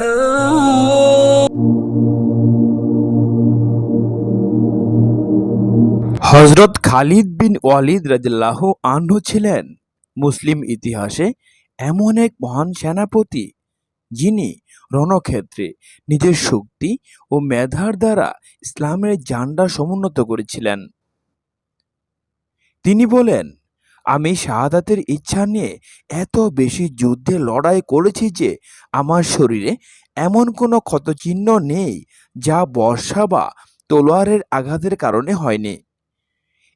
হজরত খালিদ বিন ওয়ালিদ রাজিল্লাহ আনহু ছিলেন মুসলিম ইতিহাসে এমন এক মহান সেনাপতি যিনি রণক্ষেত্রে নিজের শক্তি ও মেধার দ্বারা ইসলামের জান্ডা সমুন্নত করেছিলেন। তিনি বলেন আমি শাহাদাতের ইচ্ছা নিয়ে এত বেশি যুদ্ধে লড়াই করেছি যে আমার শরীরে এমন কোনো ক্ষতচিহ্ন নেই যা বর্ষা বা তলোয়ারের আঘাতের কারণে হয়নি।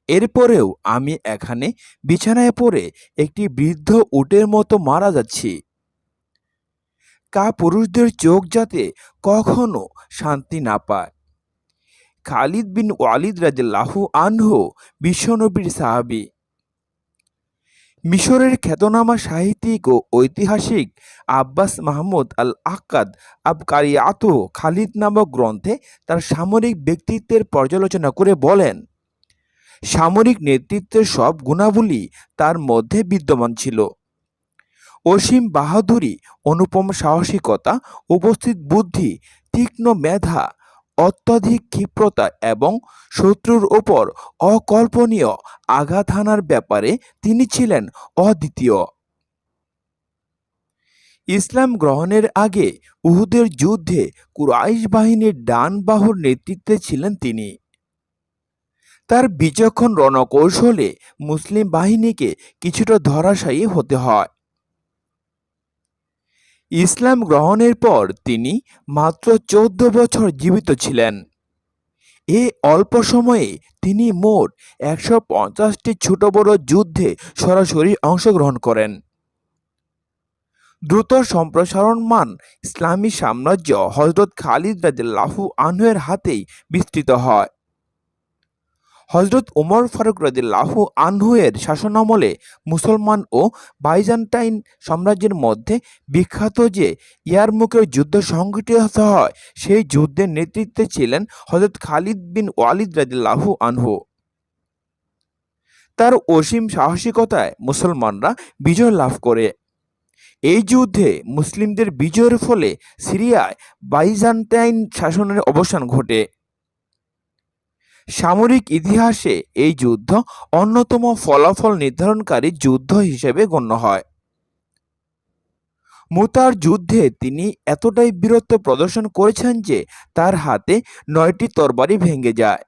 এরপরেও আমি এখানে বিছানায় পড়ে একটি বৃদ্ধ উটের মতো মারা যাচ্ছি। কা পুরুষদের চোখ যাতে কখনো শান্তি না পায়। খালিদ বিন ওয়ালিদ লাহু আনহু, বিশ্বনবীর সাহাবি। মিশরের খ্যাতনামা সাহিত্যিক ও ঐতিহাসিক আব্বাস মাহমুদ আল আক্কাদ আবকারিয়াতো খালিদ নামক গ্রন্থে তার সামরিক ব্যক্তিত্বের পর্যালোচনা করে বলেন, সামরিক নেতৃত্বের সব গুণাবলী তার মধ্যে বিদ্যমান ছিল। অসীম বাহাদুরি, অনুপম সাহসিকতা, উপস্থিত বুদ্ধি, তীক্ষ্ণ মেধা অত্যাধিক ক্ষিপ্রতা এবং শত্রুর ওপর অকল্পনীয় আঘাত হানার ব্যাপারে তিনি ছিলেন অদ্বিতীয়। ইসলাম গ্রহণের আগে উহুদের যুদ্ধে কুরাইশ বাহিনীর ডান বাহুর নেতৃত্বে ছিলেন তিনি। তার বিচক্ষণ রণকৌশলে মুসলিম বাহিনীকে কিছুটা ধরাশায়ী হতে হয়। ইসলাম গ্রহণের পর তিনি মাত্র চৌদ্দ বছর জীবিত ছিলেন। এ অল্প সময়ে তিনি মোট একশো পঞ্চাশটি ছোট বড় যুদ্ধে সরাসরি অংশগ্রহণ করেন। দ্রুত সম্প্রসারণমান ইসলামী সাম্রাজ্য হজরত খালিদ রাজিল্লাহু আনহুয়ের হাতেই বিস্তৃত হয়। হজরত উমর ফারুক রাজিল্লাহু আনহুয়ের শাসনামলে মুসলমান ও বাইজান্টাইন সাম্রাজ্যের মধ্যে বিখ্যাত যে ইয়ারমুকের যুদ্ধ সংঘটিত হয়, সেই যুদ্ধের নেতৃত্বে ছিলেন হজরত খালিদ বিন ওয়ালিদ রাজিল্লাহু আনহু। তার অসীম সাহসিকতায় মুসলমানরা বিজয় লাভ করে। এই যুদ্ধে মুসলিমদের বিজয়ের ফলে সিরিয়ায় বাইজান্টাইন শাসনের অবসান ঘটে। সামরিক ইতিহাসে এই যুদ্ধ অন্যতম ফলাফল নির্ধারণকারী যুদ্ধ হিসেবে গণ্য হয়। মুতার যুদ্ধে তিনি এতটাই বীরত্ব প্রদর্শন করেছেন যে তার হাতে নয়টি তরবারি ভেঙে যায়।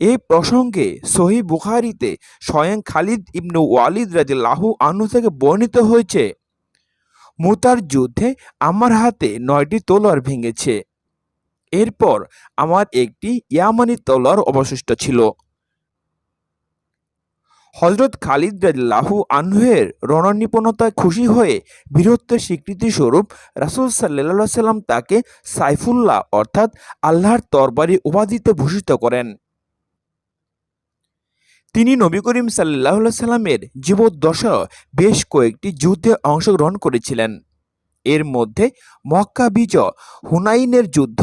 এই প্রসঙ্গে সহি বুখারিতে স্বয়ং খালিদ ইবনু ওয়ালিদ রাজিল্লাহু আনু থেকে বর্ণিত হয়েছে, মুতার যুদ্ধে আমার হাতে নয়টি তলোয়ার ভেঙেছে। এরপর আমার একটি ইয়ামানি তলোয়ার অবশিষ্ট ছিল। হজরত খালিদ রাজিল্লাহু আনহুয়ের রণনিপুণতায় খুশি হয়ে বীরত্বের স্বীকৃতি স্বরূপ রাসুল সাল্লাহ সাল্লাম তাকে সাইফুল্লাহ অর্থাৎ আল্লাহর তরবারি উপাধিতে ভূষিত করেন। তিনি নবী করিম সাল্লাহ সাল্লামের জীবদ্দশা বেশ কয়েকটি যুদ্ধে অংশগ্রহণ করেছিলেন। এর মধ্যে মক্কা বিজয়, হুনাইনের যুদ্ধ,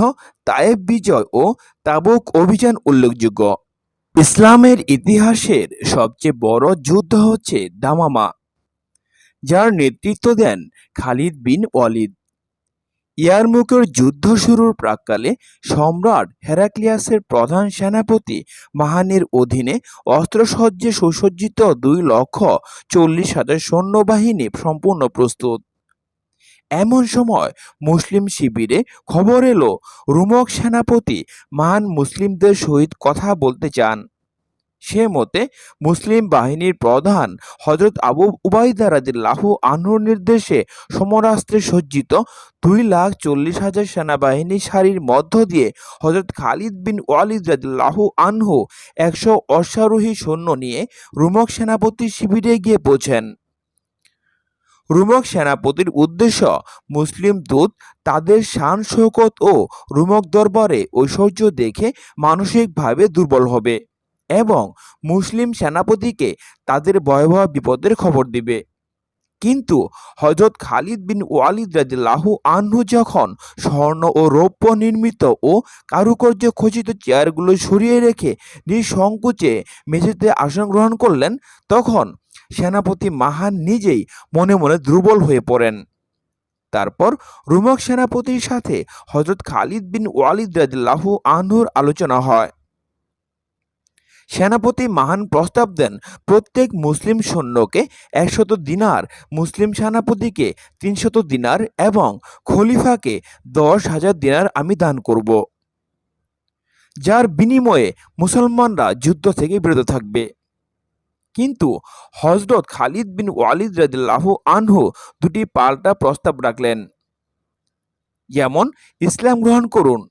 তায়েব বিজয় ও তাবুক অভিযান উল্লেখযোগ্য। ইসলামের ইতিহাসের সবচেয়ে বড় যুদ্ধ হচ্ছে দামামা, যার নেতৃত্ব দেন খালিদ বিন ওয়ালিদ। ইয়ারমুকের যুদ্ধ শুরুর প্রাককালে সম্রাট হেরাক্লিয়াসের প্রধান সেনাপতি মাহানের অধীনে অস্ত্রসজ্জে সুসজ্জিত দুই লক্ষ চল্লিশ হাজার সৈন্যবাহিনী সম্পূর্ণ প্রস্তুত। এমন সময় মুসলিম শিবিরে খবর এলো, রুমক সেনাপতি মান মুসলিমদের সহিত কথা বলতে চান। সে মতে মুসলিম বাহিনীর প্রধান হজরত আবু উবাইদা রাদিল্লাহু আনহুর নির্দেশে সমরাস্ত্রে সজ্জিত দুই লাখ চল্লিশ হাজার সেনাবাহিনী সারির মধ্য দিয়ে হজরত খালিদ বিন ওয়ালিদ রাদিল্লাহু আনহু একশো অশ্বারোহী সৈন্য নিয়ে রুমক সেনাপতির শিবিরে গিয়ে পৌঁছেন। রুমক সেনাপতির উদ্দেশ্য মুসলিম দূত তাদের শান শৌকত ও রুমক দরবারে ঐশ্বর্য দেখে মানসিকভাবে দুর্বল হবে এবং মুসলিম সেনাপতিকে তাদের ভয়াবহ বিপদের খবর দিবে। কিন্তু হজরত খালিদ বিন ওয়ালিদ রাজিল্লাহু আনহু যখন স্বর্ণ ও রৌপ্য নির্মিত ও কারুকার্য খচিত চেয়ারগুলো সরিয়ে রেখে নিঃসংকোচে মেঝেতে আসন গ্রহণ করলেন, তখন সেনাপতি মাহান নিজেই মনে মনে দুর্বল হয়ে পড়েন। তারপর রুমক সেনাপতির সাথে হজরত খালিদ বিন ওয়ালিদ রাদিল্লাহু আনহুর আলোচনা হয়। সেনাপতি মহান প্রস্তাব দেন, প্রত্যেক মুসলিম সৈন্যকে একশত দিনার, মুসলিম সেনাপতিকে তিনশত দিনার এবং খলিফাকে দশ হাজার দিনার আমি দান করব। যার বিনিময়ে মুসলমানরা যুদ্ধ থেকে বিরত থাকবে। কিন্তু হজরত খালিদ বিন ওয়ালিদ রাদিল্লাহু আনহু দুটি পাল্টা প্রস্তাব রাখলেন। যেমন, ইসলাম গ্রহণ করুন।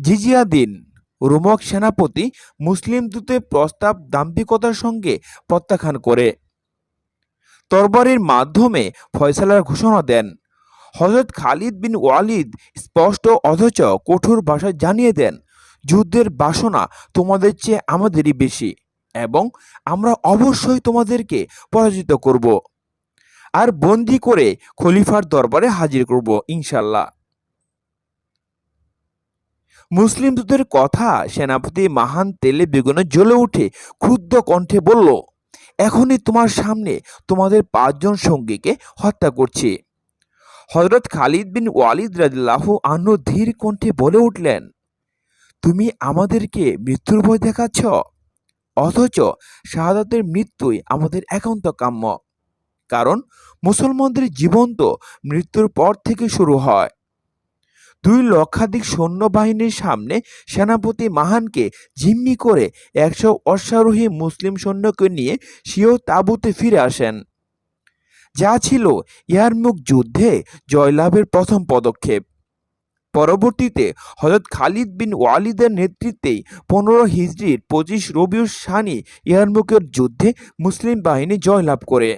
জিজিয়া দিন। রোমক সেনাপতি মুসলিম দূতের প্রস্তাব দাম্ভিকতার সঙ্গে প্রত্যাখ্যান করে। তরবারির মাধ্যমে ফয়সালার ঘোষণা দেন। হজরত খালিদ বিন ওয়ালিদ স্পষ্ট অথচ কঠোর ভাষায় জানিয়ে দেন, যুদ্ধের বাসনা তোমাদের চেয়ে আমাদেরই বেশি। এবং আমরা অবশ্যই তোমাদেরকে পরাজিত করব আর বন্দি করে খলিফার দরবারে হাজির করব ইনশাল্লাহ মুসলিম দূতের কথা সেনাপতি মাহান তেলে বেগুনে জ্বলে উঠে ক্ষুদ্র কণ্ঠে বলল, এখনই তোমার সামনে তোমাদের পাঁচজন সঙ্গীকে হত্যা করছি। হজরত খালিদ বিন ওয়ালিদ রাদিল্লাহ আনু ধীর কণ্ঠে বলে উঠলেন, তুমি আমাদেরকে মৃত্যুর ভয় দেখাচ্ছ? অথচ শাহাদাতের মৃত্যুই আমাদের একান্ত কাম্য কারণ মুসলমানদের জীবন তো মৃত্যুর পর থেকে শুরু হয়। দুই লক্ষাধিক সৈন্যবাহিনীর সামনে সেনাপতি মাহানকে জিম্মি করে একশো অশ্বারোহী মুসলিম সৈন্যকে নিয়ে সিও তাঁবুতে ফিরে আসেন। যা ছিল ইয়ারমুখ যুদ্ধে জয়লাভের প্রথম পদক্ষেপ। পরবর্তীতে হজরত খালিদ বিন ওয়ালিদের নেতৃত্বে পনেরো হিজড়ির পঁচিশ রবিউর সানি ইয়ারমুকের যুদ্ধে মুসলিম বাহিনী জয়লাভ করে।